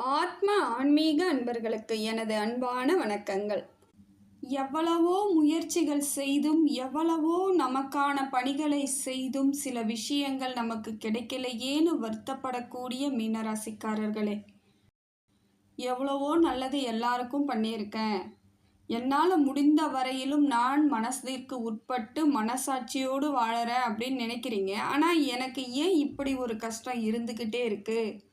ஆத்ம ஆன்மீக அன்பர்களுக்கு எனது அன்பான வணக்கங்கள். எவ்வளவோ முயற்சிகள் செய்தும் எவ்வளவோ நமக்கான பணிகளை செய்தும் சில விஷயங்கள் நமக்கு கிடைக்கலையேன்னு வருத்தப்படக்கூடிய மீனராசிக்காரர்களே. எவ்வளவோ நல்லது எல்லாருக்கும் பண்ணியிருக்கேன். என்னால் முடிந்த வரையிலும் நான் மனதிற்கு உட்பட்டு மனசாட்சியோடு வாழறேன் அப்படின்னு நினைக்கிறீங்க. ஆனால் எனக்கு ஏன் இப்படி ஒரு கஷ்டம் இருந்துக்கிட்டே இருக்குது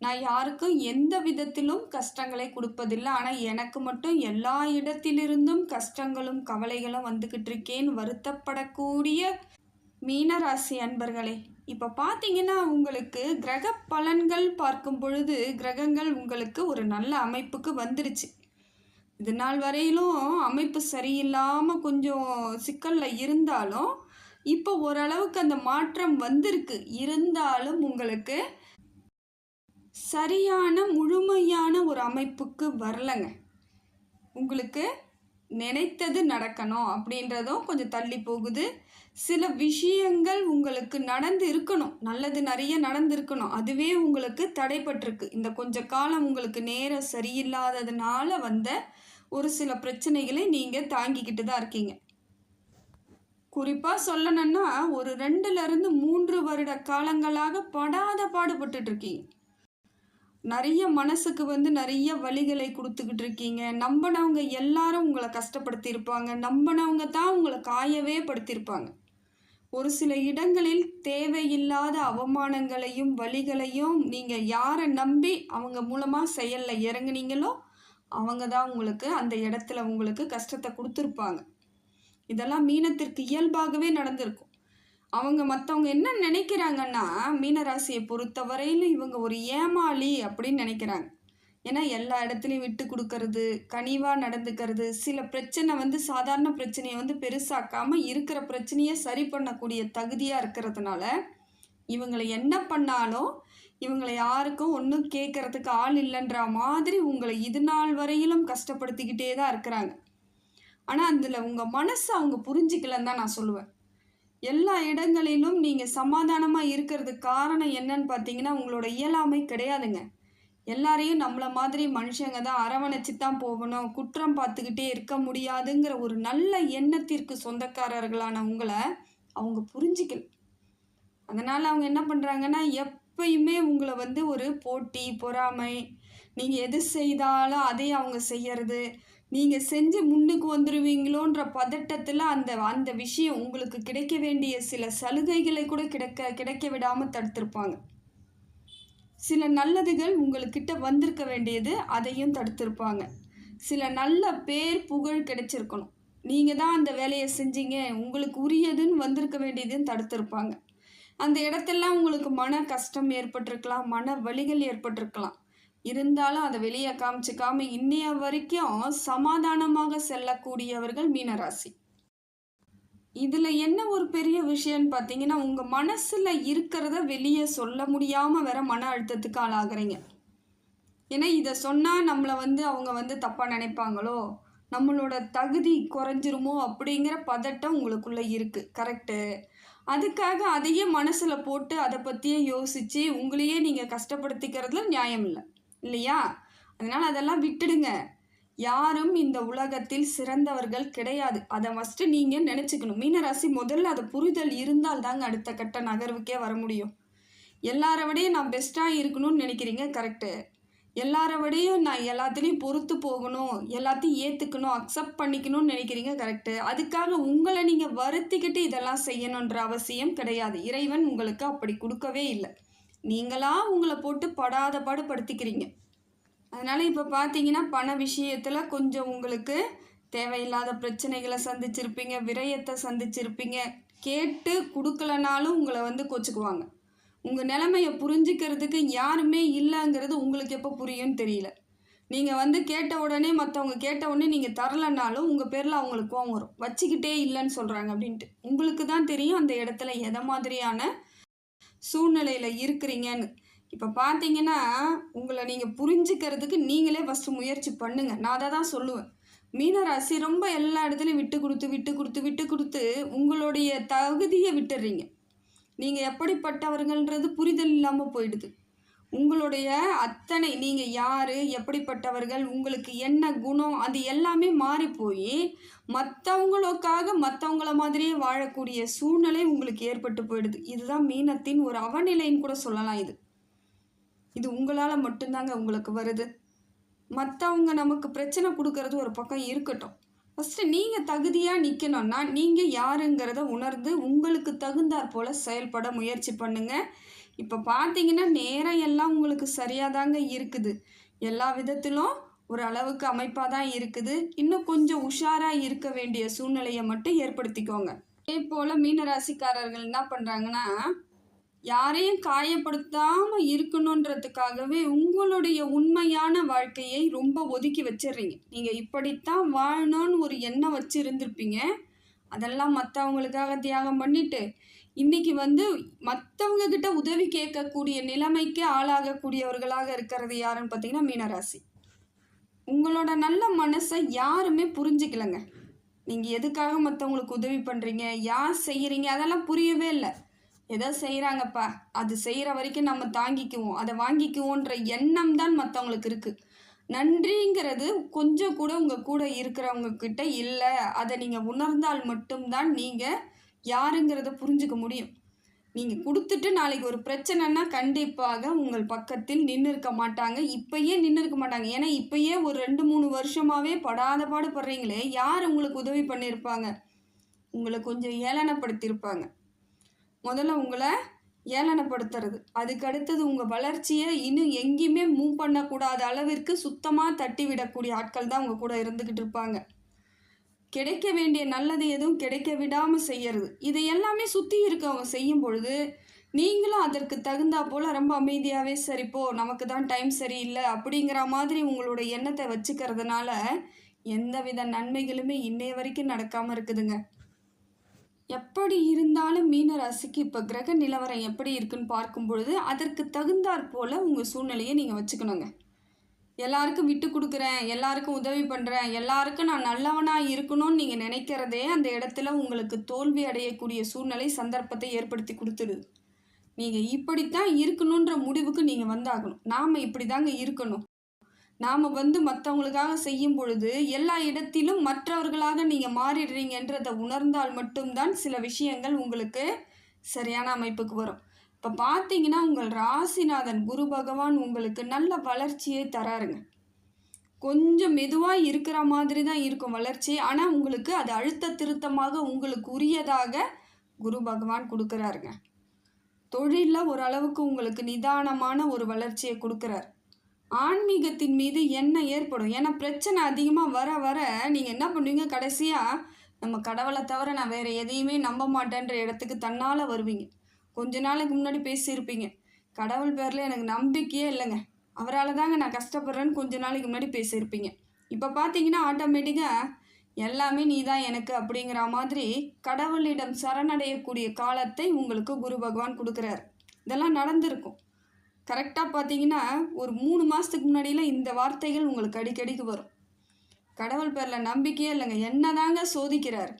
நான் யாருக்கும் எந்த விதத்திலும் கஷ்டங்களை கொடுப்பதில்லை. ஆனால் எனக்கு மட்டும் எல்லா இடத்திலிருந்தும் கஷ்டங்களும் கவலைகளும் வந்துக்கிட்டு இருக்கேன்னு வருத்தப்படக்கூடிய மீனராசி அன்பர்களே இப்போ பார்த்தீங்கன்னா உங்களுக்கு கிரக பலன்கள் பார்க்கும் பொழுது கிரகங்கள் உங்களுக்கு ஒரு நல்ல அமைப்புக்கு வந்துருச்சு. இது நாள் வரையிலும் அமைப்பு சரியில்லாமல் கொஞ்சம் சிக்கலில் இருந்தாலும் இப்போ ஓரளவுக்கு அந்த மாற்றம் வந்திருக்கு. இருந்தாலும் உங்களுக்கு சரியான முழுமையான ஒரு அமைப்புக்கு வரலங்க. உங்களுக்கு நினைத்தது நடக்கணும் அப்படின்றதும் கொஞ்சம் தள்ளி போகுது. சில விஷயங்கள் உங்களுக்கு நடந்து இருக்கணும். நல்லது நிறைய நடந்திருக்கணும். அதுவே உங்களுக்கு தடைப்பட்டிருக்கு. இந்த கொஞ்ச காலம் உங்களுக்கு நேரம் சரியில்லாததுனால வந்த ஒரு சில பிரச்சனைகளை நீங்கள் தாங்கிக்கிட்டு தான் இருக்கீங்க. குறிப்பாக சொல்லணும்னா ஒரு ரெண்டுலேருந்து மூன்று வருட காலங்களாக படாத பாடுபட்டுட்ருக்கீங்க நிறைய மனசுக்கு வந்து நிறைய வழிகளை கொடுத்துக்கிட்டு இருக்கீங்க. நம்பினவங்க எல்லாரும் உங்களை கஷ்டப்படுத்தியிருப்பாங்க. நம்பினவங்க தான் உங்களை காயவே படுத்தியிருப்பாங்க. ஒரு சில இடங்களில் தேவையில்லாத அவமானங்களையும் வழிகளையும் நீங்கள் யாரை நம்பி அவங்க மூலமாக செயலில் இறங்குனீங்களோ அவங்க தான் உங்களுக்கு அந்த இடத்துல உங்களுக்கு கஷ்டத்தை கொடுத்துருப்பாங்க. இதெல்லாம் மீனத்திற்கு இயல்பாகவே நடந்திருக்கும். அவங்க மற்றவங்க என்ன நினைக்கிறாங்கன்னா மீனராசியை பொறுத்தவரையிலும் இவங்க ஒரு ஏமாளி அப்படின்னு நினைக்கிறாங்க. ஏன்னா எல்லா இடத்துலையும் விட்டு கொடுக்கறது கனிவாக நடந்துக்கிறது சில பிரச்சனை வந்து சாதாரண பிரச்சனையை வந்து பெருசாக்காமல் இருக்கிற பிரச்சனையை சரி பண்ணக்கூடிய தகுதியாக இருக்கிறதுனால இவங்களை என்ன பண்ணாலும் இவங்களை யாருக்கும் ஒன்றும் கேட்கறதுக்கு ஆள் இல்லைன்ற மாதிரி உங்களை இது நாள் வரையிலும் கஷ்டப்படுத்திக்கிட்டே தான் இருக்கிறாங்க. ஆனால் அதில் உங்கள் மனசை அவங்க புரிஞ்சிக்கலன்னு தான் நான் சொல்லுவேன். எல்லா இடங்களிலும் நீங்கள் சமாதானமாக இருக்கிறதுக்கு காரணம் என்னன்னு பார்த்தீங்கன்னா உங்களோட இயலாமை கிடையாதுங்க. எல்லாரையும் நம்மளை மாதிரி மனுஷங்க தான் அரவணைச்சு தான் போகணும். குற்றம் பார்த்துக்கிட்டே இருக்க முடியாதுங்கிற ஒரு நல்ல எண்ணத்திற்கு சொந்தக்காரர்களான உங்களை அவங்க புரிஞ்சிக்கல. அதனால் அவங்க என்ன பண்ணுறாங்கன்னா எப்பயுமே உங்களை வந்து ஒரு போட்டி பொறாமை நீங்கள் எது செய்தாலும் அதே அவங்க செய்யறது. நீங்கள் செஞ்சு முன்னுக்கு வந்துடுவீங்களோன்ற பதட்டத்தில் அந்த அந்த விஷயம் உங்களுக்கு கிடைக்க வேண்டிய சில சலுகைகளை கூட கிடைக்க கிடைக்க விடாமல் தடுத்திருப்பாங்க. சில நல்லதுகள் உங்கள்கிட்ட வந்திருக்க வேண்டியது அதையும் தடுத்திருப்பாங்க. சில நல்ல பேர் புகழ் கிடைச்சிருக்கணும். நீங்கள் தான் அந்த வேலையை செஞ்சீங்க உங்களுக்கு உரியதுன்னு வந்திருக்க வேண்டியதுன்னு தடுத்திருப்பாங்க. அந்த இடத்தெல்லாம் உங்களுக்கு மன கஷ்டம் ஏற்பட்டிருக்கலாம் மன வலிகள் ஏற்பட்டிருக்கலாம். இருந்தாலும் அதை வெளியே காமிச்சிக்காம இன்னைய வரைக்கும் சமாதானமாக செல்லக்கூடியவர்கள் மீனராசி. இதில் என்ன ஒரு பெரிய விஷயம்னு பார்த்தீங்கன்னா உங்கள் மனசில் இருக்கிறத வெளியே சொல்ல முடியாமல் வேற மன அழுத்தத்துக்கு ஆளாகிறீங்க. ஏன்னா இதை சொன்னால் நம்மளை வந்து அவங்க வந்து தப்பாக நினைப்பாங்களோ? நம்மளோட தகுதி குறைஞ்சிருமோ அப்படிங்கிற பதட்டம் உங்களுக்குள்ளே இருக்குது கரெக்டு அதுக்காக அதையே மனசில் போட்டு அதை பற்றியே யோசித்து உங்களையே நீங்கள் கஷ்டப்படுத்திக்கிறதுல நியாயம் இல்லை. இல்லையா? அதனால் அதெல்லாம் விட்டுடுங்க. யாரும் இந்த உலகத்தில் சிறந்தவர்கள் கிடையாது. அதை ஃபஸ்ட்டு நீங்கள் நினச்சிக்கணும். மீனராசி முதல்ல அதை புரிதல் இருந்தால் தாங்க அடுத்த கட்ட நகர்வுக்கே வர முடியும். எல்லார விடையும் நான் பெஸ்ட்டாக இருக்கணும்னு நினைக்கிறீங்க? கரெக்டு எல்லார விடையும் நான் எல்லாத்துலேயும் பொறுத்து போகணும். எல்லாத்தையும் ஏற்றுக்கணும் அக்செப்ட் பண்ணிக்கணும்னு நினைக்கிறீங்க? கரெக்டு அதுக்காக உங்களை நீங்கள் வருத்திக்கிட்டு இதெல்லாம் செய்யணுன்ற அவசியம் கிடையாது. இறைவன் உங்களுக்கு அப்படி கொடுக்கவே இல்லை. நீங்களா உங்களை போட்டு படாத பாடு படுத்திக்கிறீங்க. அதனால் இப்போ பார்த்தீங்கன்னா பண விஷயத்தில் கொஞ்சம் உங்களுக்கு தேவையில்லாத பிரச்சனைகளை சந்திச்சிருப்பீங்க விரயத்தை சந்திச்சிருப்பீங்க. கேட்டு கொடுக்கலனாலும் உங்களை வந்து கொச்சுக்குவாங்க. உங்கள் நிலைமையை புரிஞ்சுக்கிறதுக்கு யாருமே இல்லைங்கிறது உங்களுக்கு எப்போ புரியும்னு தெரியல. நீங்கள் வந்து கேட்ட உடனே மற்றவங்க கேட்ட உடனே நீங்கள் தரலைனாலும் உங்கள் பேரில் அவங்களுக்கு கோவம் வரும். வச்சுக்கிட்டே இல்லைன்னு சொல்கிறாங்க அப்படின்ட்டு. உங்களுக்கு தான் தெரியும் அந்த இடத்துல எதை மாதிரியான சூழ்நிலையில் இருக்கிறீங்கன்னு. இப்போ பார்த்தீங்கன்னா உங்களை நீங்கள் புரிஞ்சுக்கிறதுக்கு நீங்களே ஃபஸ்ட்டு முயற்சி பண்ணுங்கள் நான் அதை தான் சொல்லுவேன். மீனராசி ரொம்ப எல்லா இடத்துலையும் விட்டு கொடுத்து விட்டு கொடுத்து விட்டு கொடுத்து உங்களுடைய தகுதியை விட்டுடுறீங்க நீங்கள் எப்படிப்பட்டவர்கள்ன்றது புரிதல் இல்லாமல் போயிடுது. உங்களுடைய அத்தனை நீங்கள் யார் எப்படிப்பட்டவர்கள் உங்களுக்கு என்ன குணம் அது எல்லாமே மாறி போய் மற்றவங்களுக்காக மற்றவங்கள மாதிரியே வாழக்கூடிய சூழ்நிலை உங்களுக்கு ஏற்பட்டு போயிடுது. இதுதான் மீனத்தின் ஒரு அவநிலைன்னு கூட சொல்லலாம் இது. இது உங்களால் மட்டும்தாங்க உங்களுக்கு வருது. மற்றவங்க நமக்கு பிரச்சனை கொடுக்கறது ஒரு பக்கம் இருக்கட்டும். ஃபஸ்ட்டு நீங்கள் தகுதியாக நிற்கணும்னா நீங்கள் யாருங்கிறத உணர்ந்து உங்களுக்கு தகுந்தாற் போல் செயல்பட முயற்சி பண்ணுங்கள் இப்போ பார்த்தீங்கன்னா நேரம் எல்லாம் உங்களுக்கு சரியாக தாங்க இருக்குது. எல்லா விதத்திலும் ஒரு அளவுக்கு அமைப்பாக தான் இருக்குது. இன்னும் கொஞ்சம் உஷாராக இருக்க வேண்டிய சூழ்நிலையை மட்டும் ஏற்படுத்திக்கோங்க. அதே போல் மீனராசிக்காரர்கள் என்ன பண்ணுறாங்கன்னா யாரையும் காயப்படுத்தாமல் இருக்கணுன்றதுக்காகவே உங்களுடைய உண்மையான வாழ்க்கையை ரொம்ப ஒதுக்கி வச்சிடுறீங்க. நீங்கள் இப்படித்தான் வாழணும்னு ஒரு எண்ணம் வச்சு இருந்திருப்பீங்க அதெல்லாம் மற்றவங்களுக்காக தியாகம் பண்ணிவிட்டு இன்னைக்கு வந்து மற்றவங்க கிட்ட உதவி கேட்கக்கூடிய நிலைமைக்கு ஆளாகக்கூடியவர்களாக இருக்கிறது யாருன்னு பார்த்தீங்கன்னா மீனராசி. உங்களோட நல்ல மனசை யாருமே புரிஞ்சுக்கலங்க. நீங்கள் எதுக்காக மற்றவங்களுக்கு உதவி பண்ணுறீங்க யார் செய்கிறீங்க அதெல்லாம் புரியவே இல்லை. ஏதோ செய்கிறாங்கப்பா அது செய்கிற வரைக்கும் நம்ம தாங்கிக்குவோம். அதை வாங்கிக்குவோன்ற எண்ணம் தான் மற்றவங்களுக்கு இருக்குது நன்றிங்கிறது கொஞ்சம் கூட உங்கள் கூட இருக்கிறவங்க கிட்ட இல்லை. அதை நீங்கள் உணர்ந்தால் மட்டும்தான் நீங்கள் யாருங்கிறத புரிஞ்சுக்க முடியும். நீங்கள் கொடுத்துட்டு நாளைக்கு ஒரு பிரச்சனைனா கண்டிப்பாக உங்கள் பக்கத்தில் நின்று இருக்க மாட்டாங்க. இப்பயே நின்று இருக்க மாட்டாங்க. ஏன்னா இப்பயே ஒரு ரெண்டு மூணு வருஷமாகவே படாத பாடுபடுறீங்களே. யார் உங்களுக்கு உதவி பண்ணியிருப்பாங்க உங்களை கொஞ்சம் ஏளனப்படுத்தியிருப்பாங்க. முதல்ல உங்களை ஏளனப்படுத்துறது. அதுக்கு அடுத்தது உங்கள் வளர்ச்சியை இன்னும் எங்கேயுமே மூவ் பண்ணக்கூடாத அளவிற்கு சுத்தமாக தட்டி விடக்கூடிய ஆட்கள் தான் உங்கள் கூட இருந்துக்கிட்டு இருப்பாங்க. கிடைக்க வேண்டிய நல்லது எதுவும் கிடைக்க விடாமல் செய்யறது. இது எல்லாமே சுற்றி இருக்கவங்க செய்யும் பொழுது நீங்களும் அதற்கு தகுந்தா போல் ரொம்ப அமைதியாகவே சரிப்போ நமக்கு தான் டைம் சரியில்லை அப்படிங்கிற மாதிரி உங்களோட எண்ணத்தை வச்சுக்கிறதுனால எந்தவித நன்மைகளுமே இன்னைய வரைக்கும் நடக்காமல் இருக்குதுங்க. எப்படி இருந்தாலும் மீன ராசிக்கு இப்போ கிரக நிலவரம் எப்படி இருக்குன்னு பார்க்கும் பொழுது அதற்கு தகுந்தாற் போல் உங்கள் சூழ்நிலையை நீங்கள் வச்சுக்கணுங்க. எல்லாருக்கும் விட்டு கொடுக்குறேன் எல்லாருக்கும் உதவி பண்ணுறேன் எல்லாருக்கும் நான் நல்லவனாக இருக்கணும்னு நீங்கள் நினைக்கிறதே அந்த இடத்துல உங்களுக்கு தோல்வி அடையக்கூடிய சூழ்நிலை சந்தர்ப்பத்தை ஏற்படுத்தி கொடுத்துடுது நீங்கள் இப்படித்தான் இருக்கணுன்ற முடிவுக்கு நீங்கள் வந்தாகணும். நாம் இப்படி தாங்க இருக்கணும். நாம் வந்து மற்றவங்களுக்காக செய்யும் பொழுது எல்லா இடத்திலும் மற்றவர்களாக நீங்கள் மாறிடுறீங்கன்றதை உணர்ந்தால் மட்டும்தான் சில விஷயங்கள் உங்களுக்கு சரியான அமைப்புக்கு வரும். இப்போ பார்த்தீங்கன்னா உங்கள் ராசிநாதன் குரு பகவான் உங்களுக்கு நல்ல வளர்ச்சியை தராருங்க. கொஞ்சம் மெதுவாக இருக்கிற மாதிரி தான் இருக்கும் வளர்ச்சி. ஆனால் உங்களுக்கு அது அழுத்த திருத்தமாக உங்களுக்கு உரியதாக குரு பகவான் கொடுக்குறாருங்க. தொழிலில் ஓரளவுக்கு உங்களுக்கு நிதானமான ஒரு வளர்ச்சியை கொடுக்குறார். ஆன்மீகத்தின் மீது என்ன ஏற்படும். ஏன்னா பிரச்சனை அதிகமாக வர வர நீங்கள் என்ன பண்ணுவீங்க? கடைசியாக நம்ம கடவுளை தவிர நான் வேறு எதையுமே நம்ப மாட்டேன்ற இடத்துக்கு தன்னால் வருவீங்க. கொஞ்ச நாளைக்கு முன்னாடி பேசியிருப்பீங்க. கடவுள் பேரில் எனக்கு நம்பிக்கையே இல்லைங்க. அவரால் தாங்க நான் கஷ்டப்படுறேன்னு கொஞ்ச நாளைக்கு முன்னாடி பேசியிருப்பீங்க. இப்போ பார்த்தீங்கன்னா ஆட்டோமேட்டிக்காக எல்லாமே நீ தான் எனக்கு அப்படிங்கிற மாதிரி கடவுளிடம் சரணடையக்கூடிய காலத்தை உங்களுக்கு குரு பகவான் கொடுக்குறாரு. இதெல்லாம் நடந்திருக்கும். கரெக்டாக பார்த்தீங்கன்னா ஒரு மூணு மாதத்துக்கு முன்னாடியெல்லாம் இந்த வார்த்தைகள் உங்களுக்கு அடிக்கடிக்கு வரும். கடவுள் பேரில் நம்பிக்கையே இல்லைங்க. என்னதாங்க சோதிக்கிறார்?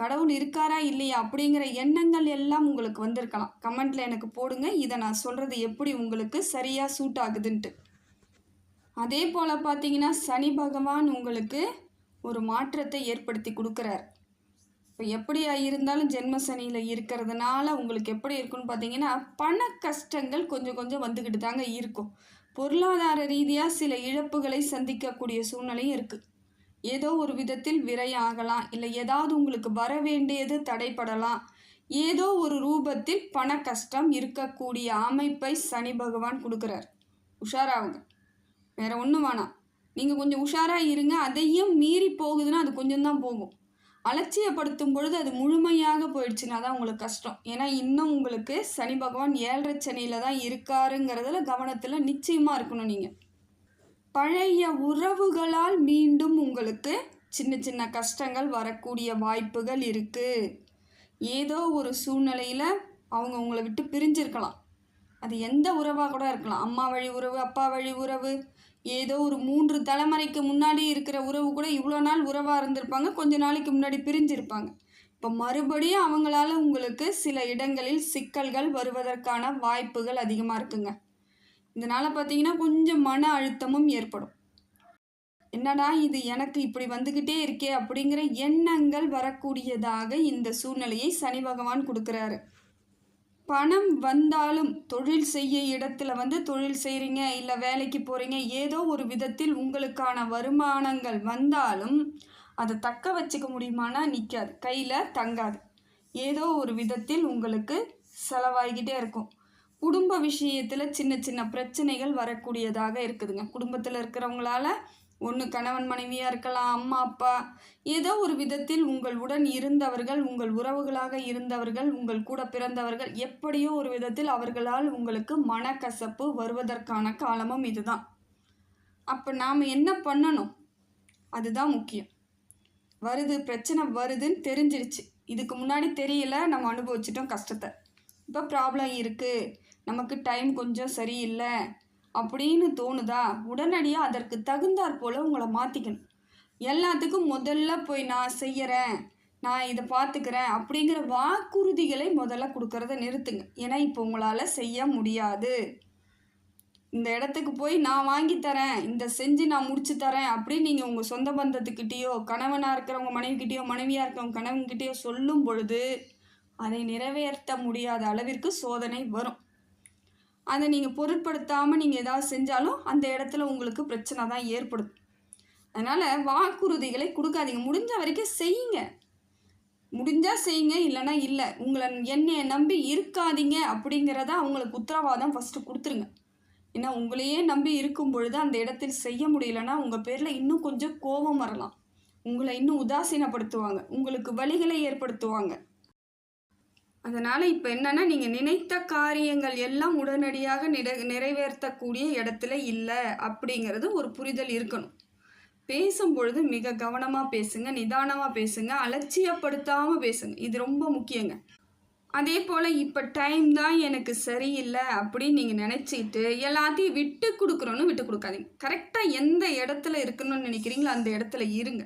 கடவுள் இருக்காரா இல்லையா அப்படிங்கிற எண்ணங்கள் எல்லாம் உங்களுக்கு வந்திருக்கலாம். கமெண்ட்டில் எனக்கு போடுங்க. இதை நான் சொல்கிறது எப்படி உங்களுக்கு சரியாக சூட் ஆகுதுன்ட்டு. அதே போல் பார்த்தீங்கன்னா சனி பகவான் உங்களுக்கு ஒரு மாற்றத்தை ஏற்படுத்தி கொடுக்குறார். இப்போ எப்படியா இருந்தாலும் ஜென்ம சனியில் இருக்கிறதுனால உங்களுக்கு எப்படி இருக்குன்னு பார்த்தீங்கன்னா பண கஷ்டங்கள் கொஞ்சம் கொஞ்சம் வந்துக்கிட்டு தாங்க இருக்கும். பொருளாதார ரீதியாக சில இழப்புகளை சந்திக்கக்கூடிய சூழ்நிலையும் இருக்குது ஏதோ ஒரு விதத்தில் விரையாகலாம். ஆகலாம் இல்லை ஏதாவது உங்களுக்கு வர வேண்டியது தடைப்படலாம் ஏதோ ஒரு ரூபத்தில் பண கஷ்டம் இருக்கக்கூடிய அமைப்பை சனி பகவான் கொடுக்குறார். உஷாராகுங்க வேற ஒன்றும் வேணாம். நீங்கள் கொஞ்சம் உஷாராக இருங்க. அதையும் மீறி போகுதுன்னா அது கொஞ்சம் தான் போகும். அலட்சியப்படுத்தும் பொழுது அது முழுமையாக போயிடுச்சுன்னா தான் உங்களுக்கு கஷ்டம். ஏன்னா இன்னும் உங்களுக்கு சனி பகவான் ஏழரை சனியில் தான் இருக்காருங்கிறதுல கவனத்தில் நிச்சயமாக இருக்கணும் நீங்கள் பழைய உறவுகளால் மீண்டும் உங்களுக்கு சின்ன சின்ன கஷ்டங்கள் வரக்கூடிய வாய்ப்புகள் இருக்குது ஏதோ ஒரு சூழ்நிலையில் அவங்க உங்களை விட்டு பிரிஞ்சிருக்கலாம். அது எந்த உறவாக கூட இருக்கலாம். அம்மா வழி உறவு அப்பா வழி உறவு ஏதோ ஒரு மூன்று தலைமுறைக்கு முன்னாடி இருக்கிற உறவு கூட இவ்வளோ நாள் உறவாக இருந்திருப்பாங்க. கொஞ்ச நாளைக்கு முன்னாடி பிரிஞ்சிருப்பாங்க. இப்போ மறுபடியும் அவங்களால உங்களுக்கு சில இடங்களில் சிக்கல்கள் வருவதற்கான வாய்ப்புகள் அதிகமாக இருக்குங்க. இதனால் பார்த்தீங்கன்னா கொஞ்சம் மன அழுத்தமும் ஏற்படும். என்னடா இது எனக்கு இப்படி வந்துக்கிட்டே இருக்கே அப்படிங்கிற எண்ணங்கள் வரக்கூடியதாக இந்த சூழ்நிலையை சனி பகவான் கொடுக்குறாரு. பணம் வந்தாலும் தொழில் செய்ய இடத்துல வந்து தொழில் செய்கிறீங்க இல்லை வேலைக்கு போகிறீங்க ஏதோ ஒரு விதத்தில் உங்களுக்கான வருமானங்கள் வந்தாலும் அதை தக்க வச்சுக்க முடியுமானா நிற்காது கையில் தங்காது. ஏதோ ஒரு விதத்தில் உங்களுக்கு செலவாகிக்கிட்டே இருக்கும். குடும்ப விஷயத்தில் சின்ன சின்ன பிரச்சனைகள் வரக்கூடியதாக இருக்குதுங்க. குடும்பத்தில் இருக்கிறவங்களால ஒன்று கணவன் மனைவியாக இருக்கலாம் அம்மா அப்பா ஏதோ ஒரு விதத்தில் உங்களுடன் இருந்தவர்கள் உங்கள் உறவுகளாக இருந்தவர்கள் உங்கள் கூட பிறந்தவர்கள் எப்படியோ ஒரு விதத்தில் அவர்களால் உங்களுக்கு மனக்கசப்பு வருவதற்கான காலமும் இதுதான். அப்போ நாம் என்ன பண்ணணும்? அதுதான் முக்கியம். வருது பிரச்சனை வருதுன்னு தெரிஞ்சிருச்சு. இதுக்கு முன்னாடி தெரியல நம்ம அனுபவிச்சிட்டோம் கஷ்டத்தை. இப்போ ப்ராப்ளம் இருக்குது நமக்கு டைம் கொஞ்சம் சரியில்லை அப்படின்னு தோணுதா? உடனடியாக அதற்கு தகுந்தாற் போல் உங்களை மாற்றிக்கணும் எல்லாத்துக்கும் முதல்ல போய் நான் செய்கிறேன் நான் இதை பார்த்துக்கிறேன் அப்படிங்கிற வாக்குறுதிகளை முதல்ல கொடுக்கறத நிறுத்துங்க. ஏன்னா இப்போ உங்களால் செய்ய முடியாது. இந்த இடத்துக்கு போய் நான் வாங்கி தரேன் இந்த செஞ்சு நான் முடிச்சு தரேன் அப்படின்னு நீங்கள் உங்கள் சொந்த பந்தத்துக்கிட்டேயோ கணவனாக இருக்கிறவங்க மனைவிக்கிட்டேயோ மனைவியாக இருக்கிறவங்க கணவன்கிட்டேயோ சொல்லும் பொழுது அதை நிறைவேற்ற முடியாத அளவிற்கு சோதனை வரும். அதை நீங்கள் பொருட்படுத்தாமல் நீங்கள் ஏதாவது செஞ்சாலும் அந்த இடத்துல உங்களுக்கு பிரச்சனை தான் ஏற்படும். அதனால் வாக்குறுதிகளை கொடுக்காதீங்க. முடிஞ்ச வரைக்கும் செய்யுங்க. முடிஞ்சால் செய்யுங்க இல்லைன்னா இல்லை. உங்களை என்னையை நம்பி இருக்காதீங்க அப்படிங்கிறத அவங்களுக்கு உத்தரவாதம் ஃபஸ்ட்டு கொடுத்துருங்க. ஏன்னா உங்களையே நம்பி இருக்கும் பொழுது அந்த இடத்தில் செய்ய முடியலன்னா உங்கள் பேரில் இன்னும் கொஞ்சம் கோபம் வரலாம். உங்களை இன்னும் உதாசீனப்படுத்துவாங்க. உங்களுக்கு வழிகளை ஏற்படுத்துவாங்க. அதனால் இப்போ என்னென்னா நீங்கள் நினைத்த காரியங்கள் எல்லாம் உடனடியாக நிறை நிறைவேற்றக்கூடிய இடத்துல இல்லை அப்படிங்கிறது ஒரு புரிதல் இருக்கணும். பேசும்பொழுது மிக கவனமாக பேசுங்க நிதானமாக பேசுங்க அலட்சியப்படுத்தாமல் பேசுங்க. இது ரொம்ப முக்கியங்க. அதே போல் இப்போ டைம் தான் எனக்கு சரியில்லை அப்படின்னு நீங்கள் நினச்சிட்டு எல்லாத்தையும் விட்டு கொடுக்குறோன்னு விட்டு கொடுக்காதீங்க. கரெக்டாக எந்த இடத்துல இருக்கணும்னு நினைக்கிறீங்களோ அந்த இடத்துல இருங்க.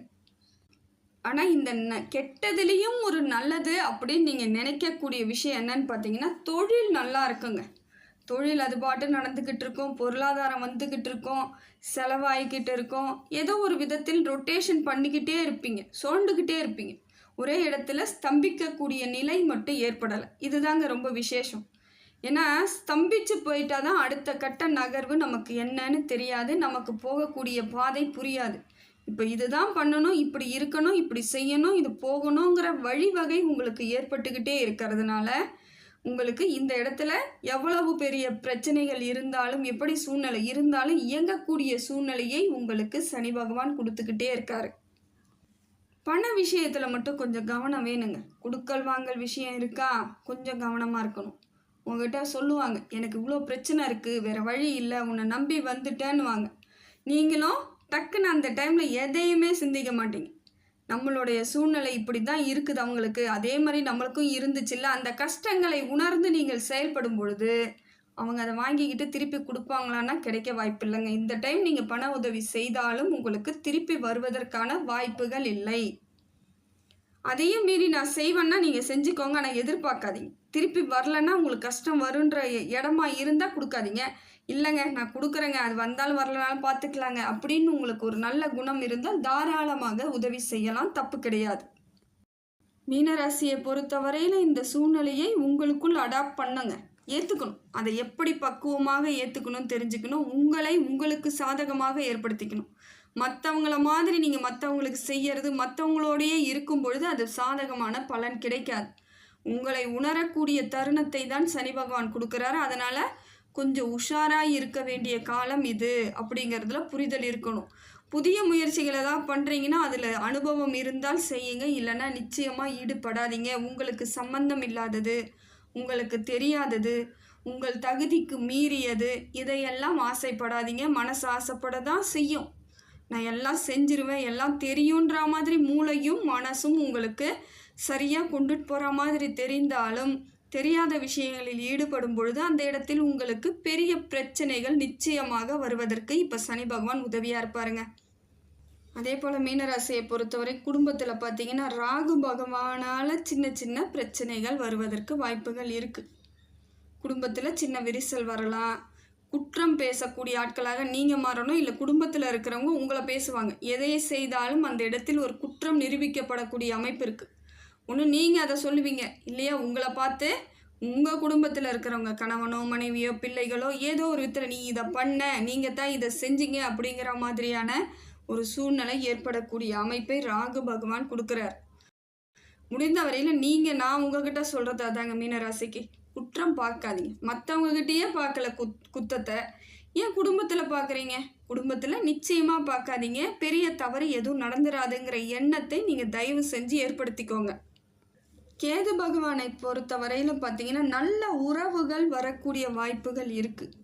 ஆனால் இந்த ந கெட்டதுலேயும் ஒரு நல்லது அப்படின்னு நீங்கள் நினைக்கக்கூடிய விஷயம் என்னன்னு பார்த்தீங்கன்னா தொழில் நல்லா இருக்குங்க. தொழில் அது பாட்டு நடந்துக்கிட்டு இருக்கோம் பொருளாதாரம் வந்துக்கிட்டு இருக்கோம் செலவாகிக்கிட்டு இருக்கோம். ஏதோ ஒரு விதத்தில் ரொட்டேஷன் பண்ணிக்கிட்டே இருப்பீங்க சோண்டுக்கிட்டே இருப்பீங்க. ஒரே இடத்துல ஸ்தம்பிக்கக்கூடிய நிலை மட்டும் ஏற்படலை. இதுதாங்க ரொம்ப விசேஷம். ஏன்னா ஸ்தம்பிச்சு போயிட்டா தான் அடுத்த கட்ட நகர்வு நமக்கு என்னன்னு தெரியாது நமக்கு போகக்கூடிய பாதை புரியாது. இப்போ இதுதான் பண்ணணும் இப்படி இருக்கணும் இப்படி செய்யணும் இது போகணுங்கிற வழிவகை உங்களுக்கு ஏற்பட்டுக்கிட்டே இருக்கிறதுனால உங்களுக்கு இந்த இடத்துல எவ்வளவு பெரிய பிரச்சனைகள் இருந்தாலும் எப்படி சூழ்நிலை இருந்தாலும் இயங்கக்கூடிய சூழ்நிலையை உங்களுக்கு சனி பகவான் கொடுத்துக்கிட்டே இருக்காரு. பண விஷயத்தில் மட்டும் கொஞ்சம் கவனம் வேணுங்க. குடுக்கல் வாங்கல் விஷயம் இருக்கா? கொஞ்சம் கவனமாக இருக்கணும். உங்ககிட்ட சொல்லுவாங்க எனக்கு இவ்வளோ பிரச்சனை இருக்குது வேறு வழி இல்லை உன்னை நம்பி வந்துட்டேன்னு வாங்க நீங்களும் டக்குன்னு அந்த டைமில் எதையுமே சிந்திக்க மாட்டீங்க. நம்மளுடைய சூழ்நிலை இப்படி தான் இருக்குது அவங்களுக்கு. அதே மாதிரி நம்மளுக்கும் இருந்துச்சுல்ல. அந்த கஷ்டங்களை உணர்ந்து நீங்கள் செயல்படும் பொழுது அவங்க அதை வாங்கிக்கிட்டு திருப்பி கொடுப்பாங்களான்னா கிடைக்க வாய்ப்பு இல்லைங்க. இந்த டைம் நீங்கள் பண உதவி செய்தாலும் உங்களுக்கு திருப்பி வருவதற்கான வாய்ப்புகள் இல்லை. அதையும் மீறி நான் செய்வேன்னா நீங்கள் செஞ்சுக்கோங்க. ஆனால் எதிர்பார்க்காதீங்க. திருப்பி வரலன்னா உங்களுக்கு கஷ்டம் வருன்ற இடமா இருந்தால் கொடுக்காதீங்க. இல்லைங்க நான் கொடுக்குறேங்க. அது வந்தாலும் வரலனாலும் பார்த்துக்கலாங்க. அப்படின்னு உங்களுக்கு ஒரு நல்ல குணம் இருந்தால் தாராளமாக உதவி செய்யலாம். தப்பு கிடையாது. மீனராசியை பொறுத்தவரையில் இந்த சூழ்நிலையை உங்களுக்குள் அடாப்ட் பண்ணுங்க. ஏற்றுக்கணும் அதை எப்படி பக்குவமாக ஏற்றுக்கணும் தெரிஞ்சுக்கணும். உங்களை உங்களுக்கு சாதகமாக ஏற்படுத்திக்கணும். மற்றவங்கள மாதிரி நீங்கள் மற்றவங்களுக்கு செய்யறது மற்றவங்களோடையே இருக்கும் பொழுது அது சாதகமான பலன் கிடைக்காது. உங்களை உணரக்கூடிய தருணத்தை தான் சனி பகவான் கொடுக்குறாரு. அதனால் கொஞ்சம் உஷாராக இருக்க வேண்டிய காலம் இது அப்படிங்கிறதுல புரிதல் இருக்கணும். புதிய முயற்சிகளை தான் பண்ணுறீங்கன்னா அதில் அனுபவம் இருந்தால் செய்யுங்க. இல்லைன்னா நிச்சயமாக ஈடுபடாதீங்க. உங்களுக்கு சம்பந்தம் இல்லாதது உங்களுக்கு தெரியாதது உங்கள் தகுதிக்கு மீறியது இதையெல்லாம் ஆசைப்படாதீங்க. மனசு ஆசைப்பட தான் செய்யும். நான் எல்லாம் செஞ்சிருவேன் எல்லாம் தெரியுன்ற மாதிரி மூளையும் மனசும் உங்களுக்கு சரியாக கொண்டுட்டு போகிற மாதிரி தெரிந்தாலும் தெரியாத விஷயங்களில் ஈடுபடும் பொழுது அந்த இடத்தில் உங்களுக்கு பெரிய பிரச்சனைகள் நிச்சயமாக வருவதற்கு இப்போ சனி பகவான் உதவியாக இருப்பாருங்க. அதே போல் மீனராசியை பொறுத்தவரை குடும்பத்தில் பார்த்தீங்கன்னா ராகு பகவானால் சின்ன சின்ன பிரச்சனைகள் வருவதற்கு வாய்ப்புகள் இருக்குது குடும்பத்தில் சின்ன விரிசல் வரலாம். குற்றம் பேசக்கூடிய ஆட்களாக நீங்கள் மாறணும் இல்லை குடும்பத்தில் இருக்கிறவங்க உங்களை பேசுவாங்க. எதை செய்தாலும் அந்த இடத்தில் ஒரு குற்றம் நிரூபிக்கப்படக்கூடிய அமைப்பு இருக்குது ஒன்று நீங்கள் அதை சொல்லுவீங்க. இல்லையா? உங்களை பார்த்து உங்கள் குடும்பத்தில் இருக்கிறவங்க கணவனோ மனைவியோ பிள்ளைகளோ ஏதோ ஒரு விதத்தில் நீ இதை பண்ண நீங்கள் தான் இதை செஞ்சீங்க அப்படிங்கிற மாதிரியான ஒரு சூழ்நிலை ஏற்படக்கூடிய அமைப்பை ராகு பகவான் கொடுக்குறார். முடிந்த வரையில் நீங்கள் நான் உங்ககிட்ட சொல்கிறது அதாங்க மீனராசிக்கு குற்றம் பார்க்காதீங்க. மற்றவங்ககிட்டயே பார்க்கல குத் குத்தத்தை. ஏன் குடும்பத்தில் பார்க்குறீங்க? குடும்பத்தில் நிச்சயமாக பார்க்காதீங்க. பெரிய தவறு எதுவும் நடந்துராதுங்கிற எண்ணத்தை நீங்கள் தயவு செஞ்சு ஏற்படுத்திக்கோங்க. கேது பகவானை பொறுத்த வரையிலும் பார்த்தீங்கன்னா நல்ல உறவுகள் வரக்கூடிய வாய்ப்புகள் இருக்குது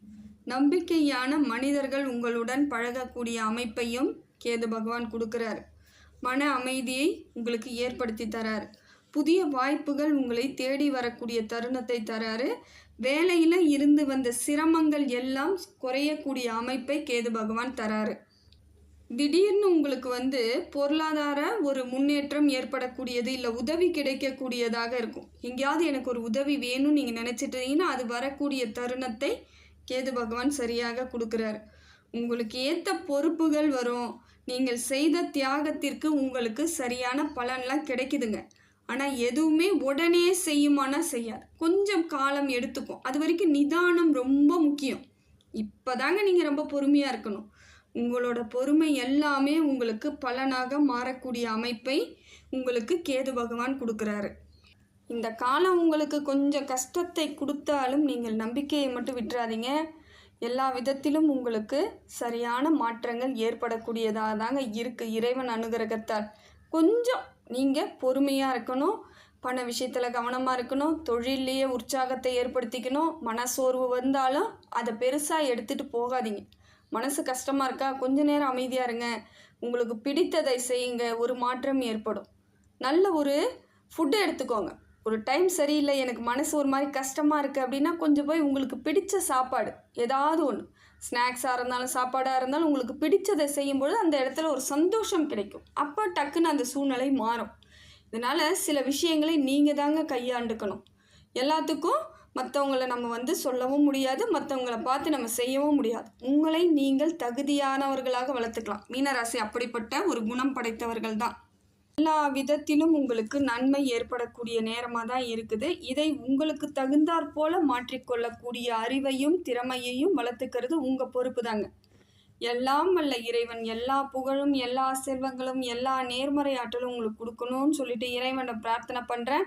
நம்பிக்கையான மனிதர்கள் உங்களுடன் பழகக்கூடிய அமைப்பையும் கேது பகவான் கொடுக்குறாரு. மன அமைதியை உங்களுக்கு ஏற்படுத்தி தரார். புதிய வாய்ப்புகள் உங்களை தேடி வரக்கூடிய தருணத்தை தராரு. வேலையில் இருந்து வந்த சிரமங்கள் எல்லாம் குறையக்கூடிய அமைப்பை கேது பகவான் தராரு. திடீர்னு உங்களுக்கு வந்து பொருளாதார ஒரு முன்னேற்றம் ஏற்படக்கூடியது இல்லை உதவி கிடைக்கக்கூடியதாக இருக்கும். எங்கேயாவது எனக்கு ஒரு உதவி வேணும்னு நீங்கள் நினச்சிட்டீங்கன்னா அது வரக்கூடிய தருணத்தை கேது பகவான் சரியாக கொடுக்குறாரு. உங்களுக்கு ஏற்ற பொறுப்புகள் வரும். நீங்கள் செய்த தியாகத்திற்கு உங்களுக்கு சரியான பலன்லாம் கிடைக்குதுங்க. ஆனால் எதுவுமே உடனே செய்யுமானா செய்யாது. கொஞ்சம் காலம் எடுத்துக்கும். அது வரைக்கும் நிதானம் ரொம்ப முக்கியம். இப்போதாங்க நீங்கள் ரொம்ப பொறுமையாக இருக்கணும். உங்களோட பொறுமை எல்லாமே உங்களுக்கு பலனாக மாறக்கூடிய அமைப்பை உங்களுக்கு கேது பகவான் கொடுக்குறாரு. இந்த காலம் உங்களுக்கு கொஞ்சம் கஷ்டத்தை கொடுத்தாலும் நீங்கள் நம்பிக்கையை மட்டும் விட்டுறாதீங்க. எல்லா விதத்திலும் உங்களுக்கு சரியான மாற்றங்கள் ஏற்படக்கூடியதாக தாங்க இருக்குது இறைவன் அனுகிரகத்தால். கொஞ்சம் நீங்கள் பொறுமையாக இருக்கணும். பண விஷயத்தில் கவனமாக இருக்கணும். தொழிலையே உற்சாகத்தை ஏற்படுத்திக்கணும். மனசோர்வு வந்தாலும் அதை பெருசாக எடுத்துகிட்டு போகாதீங்க. மனசு கஷ்டமாக இருக்கா? கொஞ்ச நேரம் அமைதியாக இருங்க. உங்களுக்கு பிடித்ததை செய்யுங்க. ஒரு மாற்றம் ஏற்படும். நல்ல ஒரு ஃபுட்டு எடுத்துக்கோங்க. ஒரு டைம் சரியில்லை எனக்கு மனசு ஒரு மாதிரி கஷ்டமாக இருக்குது அப்படின்னா கொஞ்சம் போய் உங்களுக்கு பிடித்த சாப்பாடு ஏதாவது ஒன்று ஸ்நாக்ஸாக இருந்தாலும் சாப்பாடாக இருந்தாலும் உங்களுக்கு பிடித்ததை செய்யும்பொழுது அந்த இடத்துல ஒரு சந்தோஷம் கிடைக்கும். அப்போ டக்குன்னு அந்த சூழ்நிலை மாறும். இதனால் சில விஷயங்களை நீங்கள் தாங்க கையாண்டுக்கணும். எல்லாத்துக்கும் மற்றவங்கள நம்ம வந்து சொல்லவும் முடியாது மற்றவங்கள பார்த்து நம்ம செய்யவும் முடியாது. உங்களை நீங்கள் தகுதியானவர்களாக வளர்த்துக்கலாம். மீனராசி அப்படிப்பட்ட ஒரு குணம் படைத்தவர்கள் தான். எல்லா விதத்திலும் உங்களுக்கு நன்மை ஏற்படக்கூடிய நேரமாக தான் இருக்குது. இதை உங்களுக்கு தகுந்தாற் போல மாற்றிக்கொள்ளக்கூடிய அறிவையும் திறமையையும் வளர்த்துக்கிறது உங்கள் பொறுப்பு தாங்க. எல்லாம் அல்ல இறைவன். எல்லா புகழும் எல்லா செல்வங்களும் எல்லா நேர்மறை ஆற்றலும் உங்களுக்கு கொடுக்கணும்னு சொல்லிட்டு இறைவனை பிரார்த்தனை பண்ணுறேன்